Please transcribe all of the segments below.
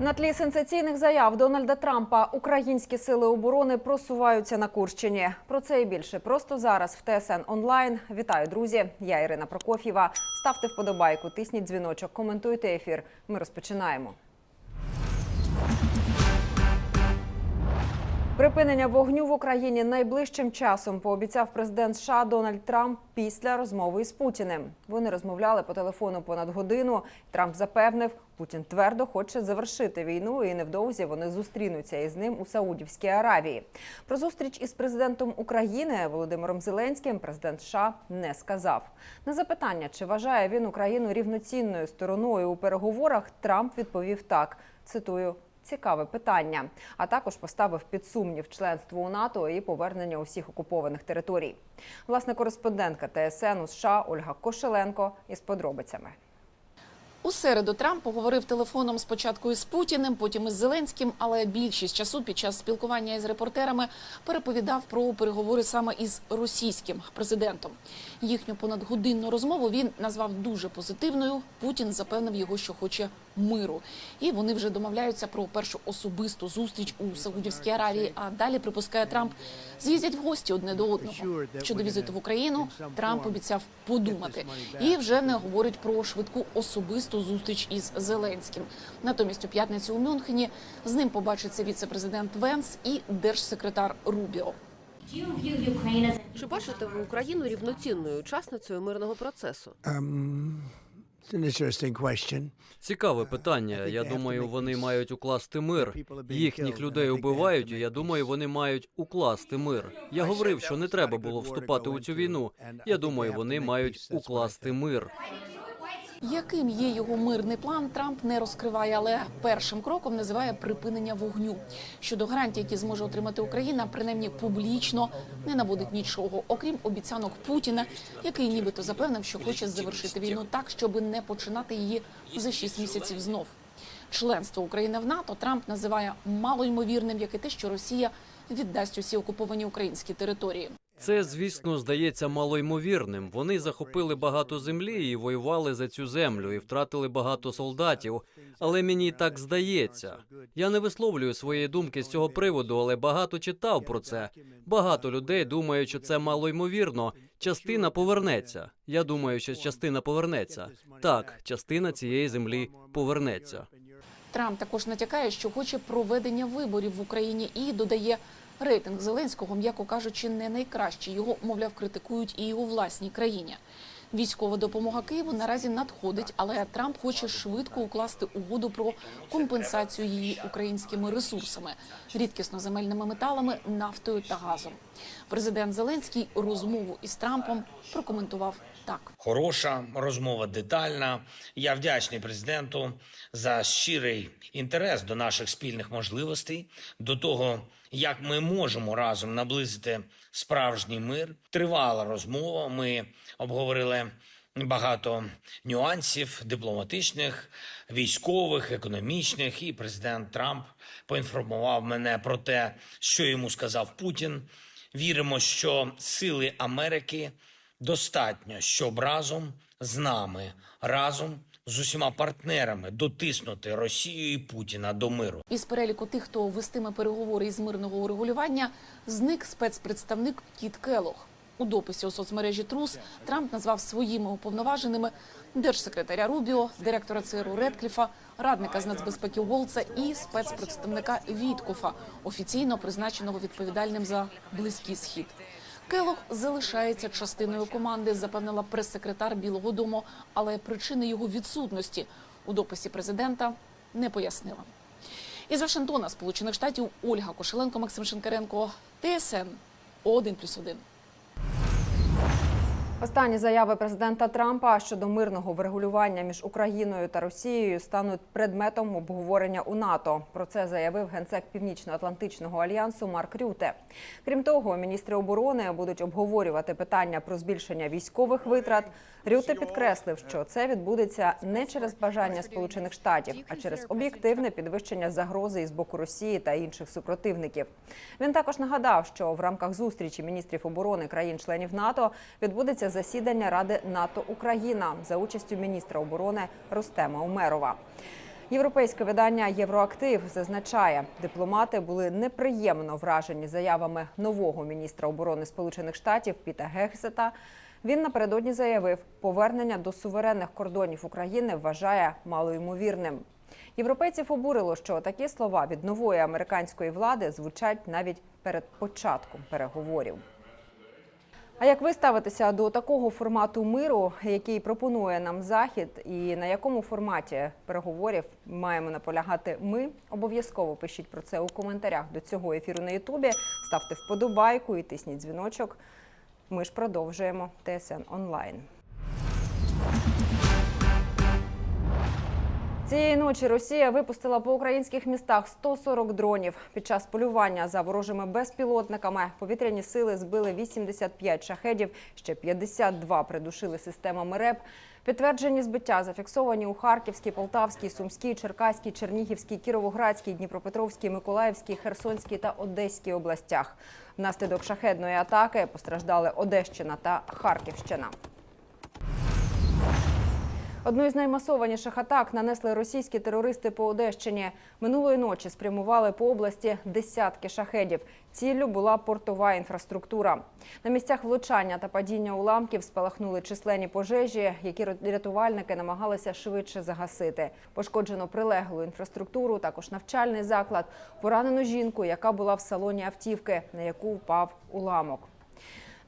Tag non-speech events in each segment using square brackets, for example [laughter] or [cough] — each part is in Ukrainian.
На тлі сенсаційних заяв Дональда Трампа українські сили оборони просуваються на Курщині. Про це і більше просто зараз в ТСН онлайн. Вітаю, друзі! Я Ірина Прокоф'єва. Ставте вподобайку, тисніть дзвіночок, коментуйте ефір. Ми розпочинаємо. Припинення вогню в Україні найближчим часом пообіцяв президент США Дональд Трамп після розмови із Путіним. Вони розмовляли по телефону понад годину. Трамп запевнив, Путін твердо хоче завершити війну, і невдовзі вони зустрінуться із ним у Саудівській Аравії. Про зустріч із президентом України Володимиром Зеленським президент США не сказав. На запитання, чи вважає він Україну рівноцінною стороною у переговорах, Трамп відповів так. Цитую. Цікаве питання, а також поставив під сумнів членство у НАТО і повернення усіх окупованих територій. Власне, кореспондентка ТСН у США Ольга Кошеленко із подробицями. У середу Трамп поговорив телефоном спочатку із Путіним, потім із Зеленським, але більшість часу під час спілкування із репортерами переповідав про переговори саме із російським президентом. Їхню понадгодинну розмову він назвав дуже позитивною. Путін запевнив його, що хоче миру, і вони вже домовляються про першу особисту зустріч у Саудівській Аравії. А далі припускає Трамп з'їздять в гості одне до одного. Щодо візиту в Україну Трамп обіцяв подумати і вже не говорить про швидку особисту зустріч із Зеленським. Натомість у п'ятницю у Мюнхені з ним побачиться віце-президент Венс і держсекретар Рубіо. Чи бачите ви Україну рівноцінною учасницею мирного процесу? Question. Цікаве питання. Я думаю, вони мають укласти мир. Їхніх людей убивають. і Я думаю, вони мають укласти мир. Я говорив, що не треба було вступати у цю війну. Я думаю, вони мають укласти мир. Яким є його мирний план, Трамп не розкриває, але першим кроком називає припинення вогню. Щодо гарантій, які зможе отримати Україна, принаймні публічно не наводить нічого, окрім обіцянок Путіна, який нібито запевнив, що хоче завершити війну так, щоб не починати її за шість місяців знов. Членство України в НАТО Трамп називає малоймовірним, як і те, що Росія віддасть усі окуповані українські території. Це, звісно, здається малоймовірним. Вони захопили багато землі і воювали за цю землю, і втратили багато солдатів. Але мені так здається. Я не висловлюю своєї думки з цього приводу, але багато читав про це. Багато людей думають, що це малоймовірно. Частина повернеться. Я думаю, що частина повернеться. Так, частина цієї землі повернеться. Трамп також натякає, що хоче проведення виборів в Україні і додає рейтинг Зеленського, м'яко кажучи, не найкращий. Його, мовляв, критикують і у власній країні. Військова допомога Києву наразі надходить, але Трамп хоче швидко укласти угоду про компенсацію її українськими ресурсами, рідкісно земельними металами, нафтою та газом. Президент Зеленський розмову із Трампом прокоментував так. Хороша розмова детальна. Я вдячний президенту за щирий інтерес до наших спільних можливостей, до того, як ми можемо разом наблизити справжній мир. Тривала розмова. Ми обговорили багато нюансів дипломатичних, військових, економічних. І президент Трамп поінформував мене про те, що йому сказав Путін. Віримо, що сили Америки достатньо, щоб разом з нами, разом з усіма партнерами дотиснути Росію і Путіна до миру. Із переліку тих, хто вестиме переговори із мирного урегулювання, зник спецпредставник Кіт Келох. У дописі у соцмережі Трус Трамп назвав своїми уповноваженими держсекретаря Рубіо, директора ЦРУ Редкліфа, радника з нацбезпеки Волца і спецпредставника Віткофа, офіційно призначеного відповідальним за близький схід. Келох залишається частиною команди, запевнила прес-секретар Білого Дому, але причини його відсутності у дописі президента не пояснила. Із Вашингтона, Сполучених Штатів, Ольга Кошеленко, Максим Шинкаренко, ТСН 1+,1. Останні заяви президента Трампа щодо мирного врегулювання між Україною та Росією стануть предметом обговорення у НАТО. Про це заявив генсек Північно-Атлантичного альянсу Марк Рюте. Крім того, міністри оборони будуть обговорювати питання про збільшення військових витрат. Рюте підкреслив, що це відбудеться не через бажання Сполучених Штатів, а через об'єктивне підвищення загрози із боку Росії та інших супротивників. Він також нагадав, що в рамках зустрічі міністрів оборони країн-членів НАТО відбудеться засідання Ради НАТО Україна за участю міністра оборони Рустема Умерова. Європейське видання Євроактив зазначає, дипломати були неприємно вражені заявами нового міністра оборони Сполучених Штатів Піта Гексета. Він напередодні заявив, повернення до суверенних кордонів України вважає малоймовірним. Європейців обурило, що такі слова від нової американської влади звучать навіть перед початком переговорів. А як ви ставитеся до такого формату миру, який пропонує нам захід, і на якому форматі переговорів маємо наполягати ми? Обов'язково пишіть про це у коментарях до цього ефіру на Ютубі. Ставте вподобайку і тисніть дзвіночок. Ми ж продовжуємо ТСН онлайн. Цієї ночі Росія випустила по українських містах 140 дронів. Під час полювання за ворожими безпілотниками повітряні сили збили 85 шахедів, ще 52 придушили системами РЕП. Підтверджені збиття зафіксовані у Харківській, Полтавській, Сумській, Черкаській, Чернігівській, Кіровоградській, Дніпропетровській, Миколаївській, Херсонській та Одеській областях. Внаслідок шахедної атаки постраждали Одещина та Харківщина. Одну із наймасованіших атак нанесли російські терористи по Одещині. Минулої ночі спрямували по області десятки шахедів. Ціллю була портова інфраструктура. На місцях влучання та падіння уламків спалахнули численні пожежі, які рятувальники намагалися швидше загасити. Пошкоджено прилеглу інфраструктуру, також навчальний заклад, поранену жінку, яка була в салоні автівки, на яку впав уламок.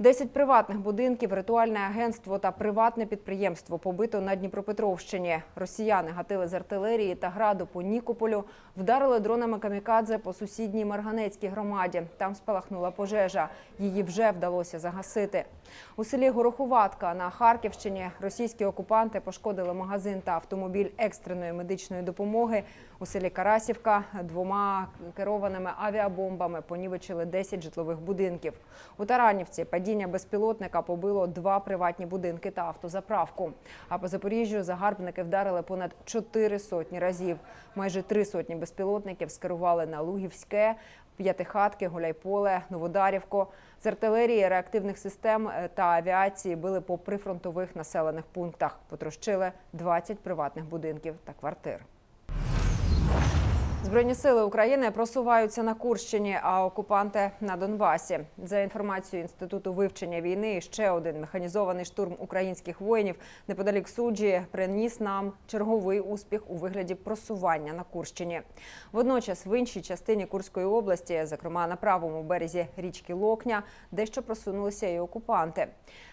Десять приватних будинків, ритуальне агентство та приватне підприємство побито на Дніпропетровщині. Росіяни гатили з артилерії та граду по Нікополю, вдарили дронами камікадзе по сусідній Марганецькій громаді. Там спалахнула пожежа. Її вже вдалося загасити. У селі Горохуватка на Харківщині російські окупанти пошкодили магазин та автомобіль екстреної медичної допомоги. У селі Карасівка двома керованими авіабомбами понівечили 10 житлових будинків. У Таранівці падіння безпілотника побило два приватні будинки та автозаправку. А по Запоріжжю загарбники вдарили понад чотири сотні разів. Майже три сотні безпілотників скерували на Лугівське, П'ятихатки, Гуляйполе, Новодарівку. З артилерії, реактивних систем е, та авіації били по прифронтових населених пунктах. Потрощили 20 приватних будинків та квартир. Збройні сили України просуваються на Курщині, а окупанти на Донбасі. За інформацією інституту вивчення війни, ще один механізований штурм українських воїнів неподалік суджі приніс нам черговий успіх у вигляді просування на Курщині. Водночас в іншій частині Курської області, зокрема на правому березі річки Локня, дещо просунулися і окупанти.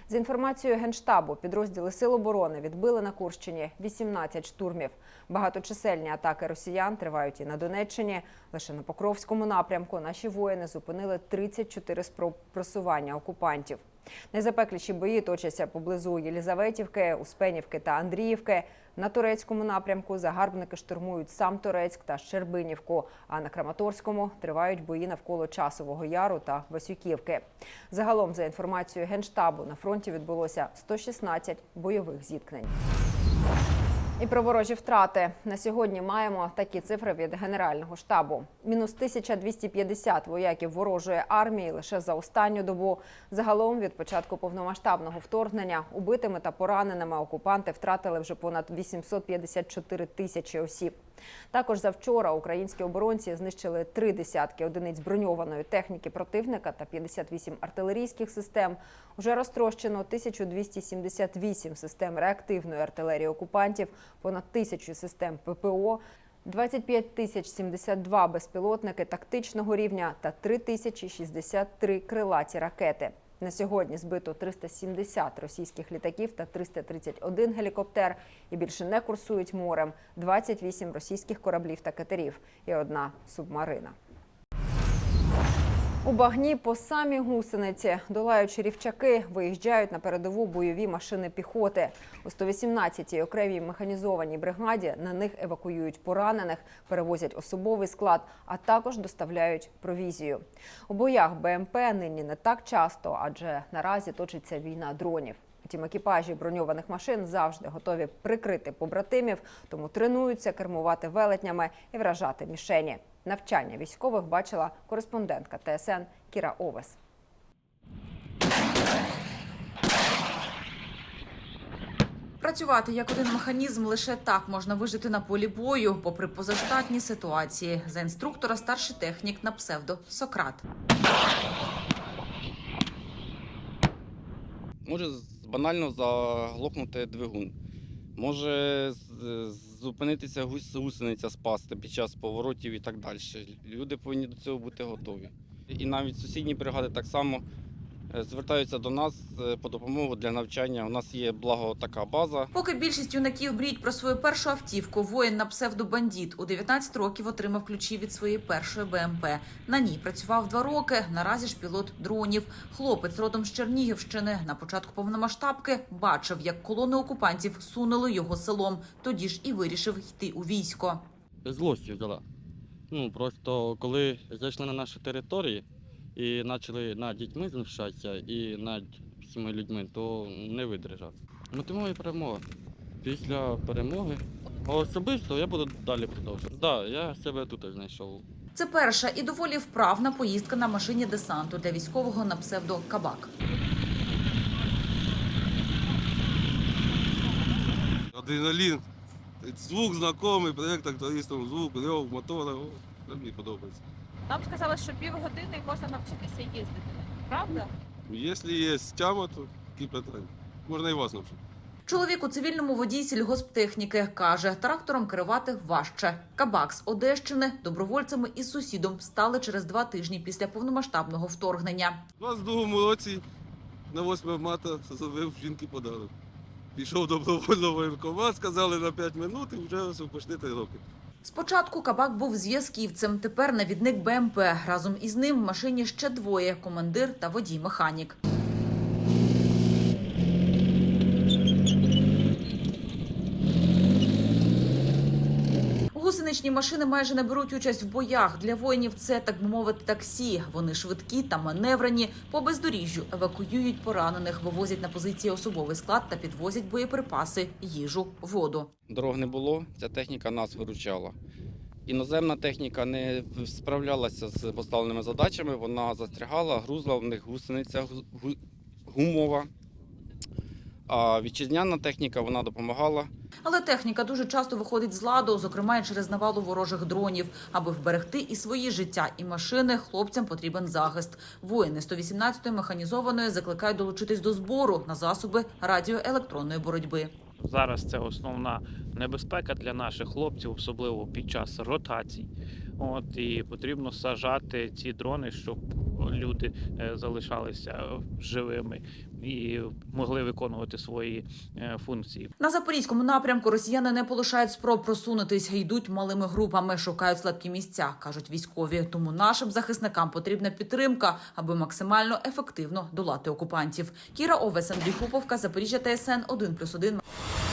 З інформацією генштабу, підрозділи Сил оборони відбили на Курщині 18 штурмів. Багаточисельні атаки росіян тривають і на Донеччині. Лише на Покровському напрямку наші воїни зупинили 34 спроб просування окупантів. Найзапекліші бої точаться поблизу Єлізаветівки, Успенівки та Андріївки. На турецькому напрямку загарбники штурмують сам Турецьк та Щербинівку. А на Краматорському тривають бої навколо Часового Яру та Васюківки. Загалом, за інформацією генштабу, на фронті відбулося 116 бойових зіткнень. І про ворожі втрати на сьогодні маємо такі цифри від Генерального штабу: мінус 1250 вояків ворожої армії лише за останню добу. Загалом від початку повномасштабного вторгнення убитими та пораненими окупанти втратили вже понад 854 тисячі осіб. Також завчора українські оборонці знищили три десятки одиниць броньованої техніки противника та 58 артилерійських систем. Уже розтрощено 1278 систем реактивної артилерії окупантів, понад тисячу систем ППО. 25 тисяч 72 безпілотники тактичного рівня та 3 тисячі 63 крилаті ракети. На сьогодні збито 370 російських літаків та 331 гелікоптер. І більше не курсують морем. 28 російських кораблів та катерів. І одна субмарина. У багні по самі гусениці, долаючи рівчаки, виїжджають на передову бойові машини піхоти. У 118-й окремій механізованій бригаді на них евакуюють поранених, перевозять особовий склад, а також доставляють провізію. У боях БМП нині не так часто, адже наразі точиться війна дронів. Втім, екіпажі броньованих машин завжди готові прикрити побратимів, тому тренуються кермувати велетнями і вражати мішені. Навчання військових бачила кореспондентка ТСН Кіра Овес. Працювати як один механізм лише так можна вижити на полі бою, попри позаштатні ситуації. За інструктора старший технік на псевдо Сократ. Може банально заглохнути двигун. Може з- зупинитися гус- гусениця спасти під час поворотів і так далі. Люди повинні до цього бути готові. І навіть сусідні бригади так само звертаються до нас е, по допомогу для навчання. У нас є благо така база. Поки більшість юнаків мріють про свою першу автівку, воїн на псевдобандіт у 19 років отримав ключі від своєї першої БМП. На ній працював два роки. Наразі ж пілот дронів. Хлопець родом з Чернігівщини. На початку повномасштабки бачив, як колони окупантів сунули його селом. Тоді ж і вирішив йти у військо. злості взяла. Ну просто коли зайшли на наші території і почали над дітьми знущатися і над всіма людьми, то не видержав. Мотивує перемога. Після перемоги особисто я буду далі продовжувати. Так, да, я себе тут знайшов. Це перша і доволі вправна поїздка на машині десанту для військового на псевдо Кабак. Адреналін, звук знайомий, проєкт трактористом, звук, рев, мотора. Мені подобається. Нам сказали, що півгодини можна навчитися їздити. Правда? Якщо є тяма, то які питання. Можна і вас навчити. Чоловік у цивільному водій сільгосптехніки каже, трактором керувати важче. Кабак з Одещини добровольцями із сусідом стали через два тижні після повномасштабного вторгнення. У 22-му році на 8 марта зробив жінки подарунок. Пішов добровольно воєнкомат, сказали на 5 минут і вже почти 3 роки. Спочатку кабак був зв'язківцем, тепер навідник БМП. Разом із ним в машині ще двоє – командир та водій-механік. Гусеничні машини майже не беруть участь в боях. Для воїнів це, так би мовити, таксі. Вони швидкі та маневрені. По бездоріжжю евакуюють поранених, вивозять на позиції особовий склад та підвозять боєприпаси, їжу, воду. Дорог не було, ця техніка нас виручала. Іноземна техніка не справлялася з поставленими задачами, вона застрягала, грузла в них гусениця гу- гу- гумова. А вітчизняна техніка вона допомагала. Але техніка дуже часто виходить з ладу, зокрема і через навалу ворожих дронів. Аби вберегти і свої життя, і машини, хлопцям потрібен захист. Воїни 118-ї механізованої закликають долучитись до збору на засоби радіоелектронної боротьби. Зараз це основна небезпека для наших хлопців, особливо під час ротацій. От і потрібно сажати ці дрони, щоб люди е, залишалися живими і могли виконувати свої е, функції. На запорізькому напрямку росіяни не полишають спроб просунутись, йдуть малими групами, шукають слабкі місця, кажуть військові. Тому нашим захисникам потрібна підтримка, аби максимально ефективно долати окупантів. Кіра Овес, Андрій Куповка, Запоріжжя ТСН 1+,1.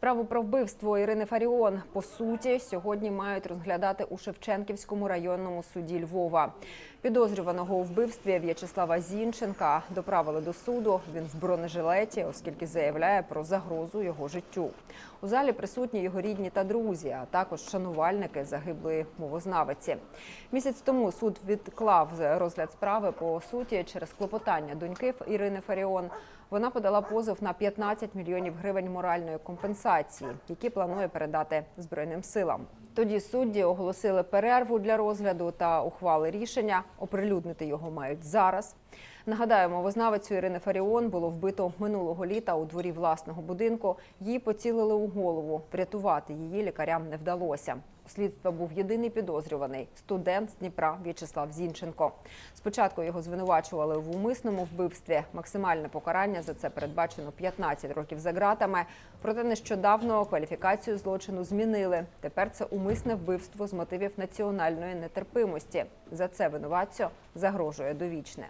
Справу про вбивство Ірини Фаріон по суті сьогодні мають розглядати у Шевченківському районному суді Львова. Підозрюваного у вбивстві В'ячеслава Зінченка доправили до суду. Він в бронежилеті, оскільки заявляє про загрозу його життю. У залі присутні його рідні та друзі, а також шанувальники загиблої мовознавиці. Місяць тому суд відклав розгляд справи по суті через клопотання доньки Ірини Фаріон. Вона подала позов на 15 мільйонів гривень моральної компенсації, які планує передати збройним силам. Тоді судді оголосили перерву для розгляду та ухвали рішення. Оприлюднити його мають зараз. Нагадаємо, мовознавицю Ірини Фаріон було вбито минулого літа у дворі власного будинку. Її поцілили у голову. Врятувати її лікарям не вдалося. Слідства був єдиний підозрюваний студент з Дніпра В'ячеслав Зінченко. Спочатку його звинувачували в умисному вбивстві. Максимальне покарання за це передбачено 15 років за ґратами. Проте нещодавно кваліфікацію злочину змінили. Тепер це умисне вбивство з мотивів національної нетерпимості. За це винуватцю загрожує довічне.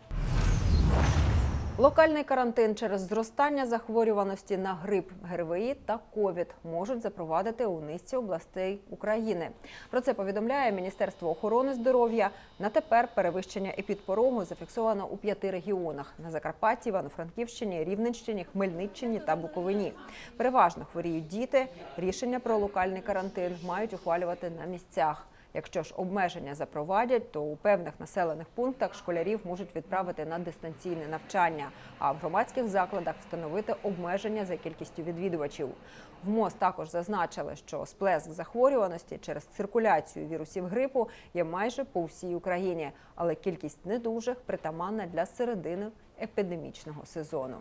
Локальний карантин через зростання захворюваності на грип, ГРВІ та ковід можуть запровадити у низці областей України. Про це повідомляє Міністерство охорони здоров'я. На тепер перевищення епідпорогу зафіксовано у п'яти регіонах: на Закарпатті, Івано-Франківщині, Рівненщині, Хмельниччині та Буковині. Переважно хворіють діти. Рішення про локальний карантин мають ухвалювати на місцях. Якщо ж обмеження запровадять, то у певних населених пунктах школярів можуть відправити на дистанційне навчання, а в громадських закладах встановити обмеження за кількістю відвідувачів. В МОЗ також зазначили, що сплеск захворюваності через циркуляцію вірусів грипу є майже по всій Україні, але кількість недужих притаманна для середини епідемічного сезону.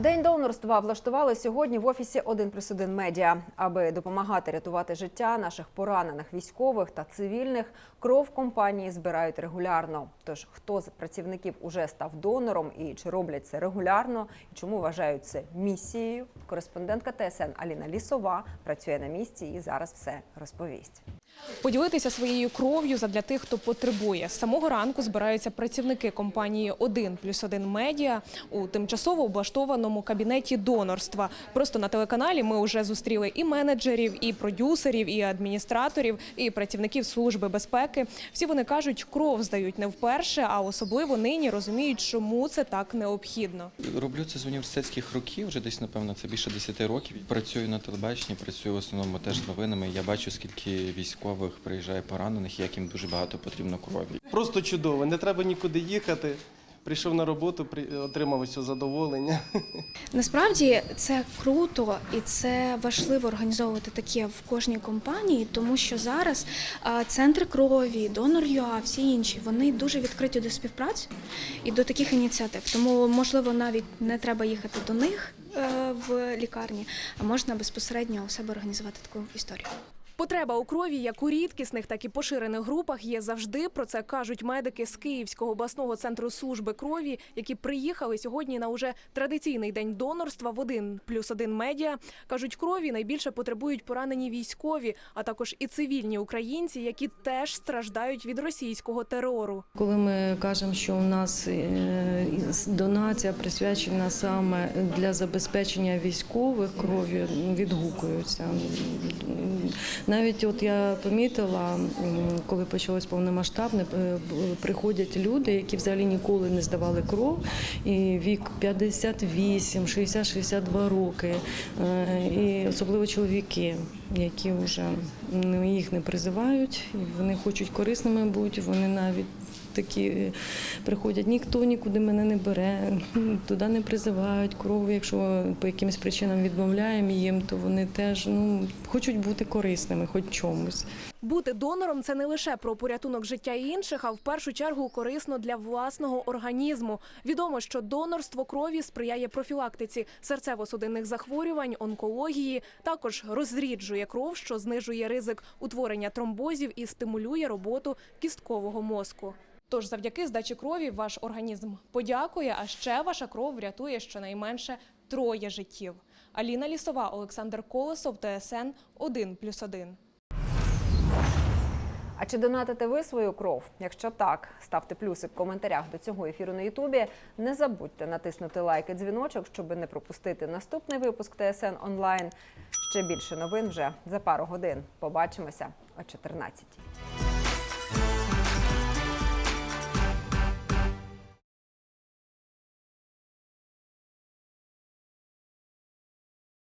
День донорства влаштували сьогодні в офісі 1 плюс 1 медіа. Аби допомагати рятувати життя наших поранених військових та цивільних, кров компанії збирають регулярно. Тож хто з працівників уже став донором і чи роблять це регулярно, і чому вважають це місією? Кореспондентка ТСН Аліна Лісова працює на місці і зараз все розповість. Поділитися своєю кров'ю задля тих, хто потребує. З самого ранку збираються працівники компанії «1 плюс 1 медіа у тимчасово облаштованому кабінеті донорства. Просто на телеканалі ми вже зустріли і менеджерів, і продюсерів, і адміністраторів, і працівників служби безпеки. Всі вони кажуть, кров здають не вперше, а особливо нині розуміють, чому це так необхідно. Роблю це з університетських років, вже десь, напевно, це більше 10 років. Працюю на телебаченні, працюю в основному теж з новинами. Я бачу, скільки військових приїжджає поранених, як їм дуже багато потрібно крові. Просто чудово, не треба нікуди їхати. Прийшов на роботу, отримав ось задоволення. [laughs] Насправді це круто і це важливо організовувати таке в кожній компанії, тому що зараз центри крові, донор ЮА, всі інші вони дуже відкриті до співпраці і до таких ініціатив. Тому можливо навіть не треба їхати до них е, в лікарні, а можна безпосередньо у себе організувати таку історію. Потреба у крові як у рідкісних, так і поширених групах є завжди. Про це кажуть медики з Київського обласного центру служби крові, які приїхали сьогодні на уже традиційний день донорства в один плюс один медіа. кажуть, крові найбільше потребують поранені військові, а також і цивільні українці, які теж страждають від російського терору. Коли ми кажемо, що у нас е, донація присвячена саме для забезпечення військових кров'ю, відгукуються. Навіть от я помітила, коли почалось повномасштабне, е, приходять люди, які взагалі ніколи не здавали кров, і вік 58, 60, 62 роки, Е, і особливо чоловіки, які вже їх не призивають, і вони хочуть корисними бути, вони навіть такі е, приходять, ніхто нікуди мене не бере, туди не призивають кров. Якщо по якимось причинам відмовляємо їм, то вони теж ну, хочуть бути корисними, хоч чомусь. Бути донором це не лише про порятунок життя інших, а в першу чергу корисно для власного організму. Відомо, що донорство крові сприяє профілактиці серцево-судинних захворювань, онкології, також розріджує кров, що знижує ризик утворення тромбозів і стимулює роботу кісткового мозку. Тож, завдяки здачі крові, ваш організм подякує, а ще ваша кров врятує щонайменше троє життів. Аліна Лісова, Олександр Колосов, ТСН 1+,1. А чи донатите ви свою кров? Якщо так, ставте плюси в коментарях до цього ефіру на Ютубі. Не забудьте натиснути лайк і дзвіночок, щоб не пропустити наступний випуск ТСН онлайн. Ще більше новин вже за пару годин. Побачимося о 14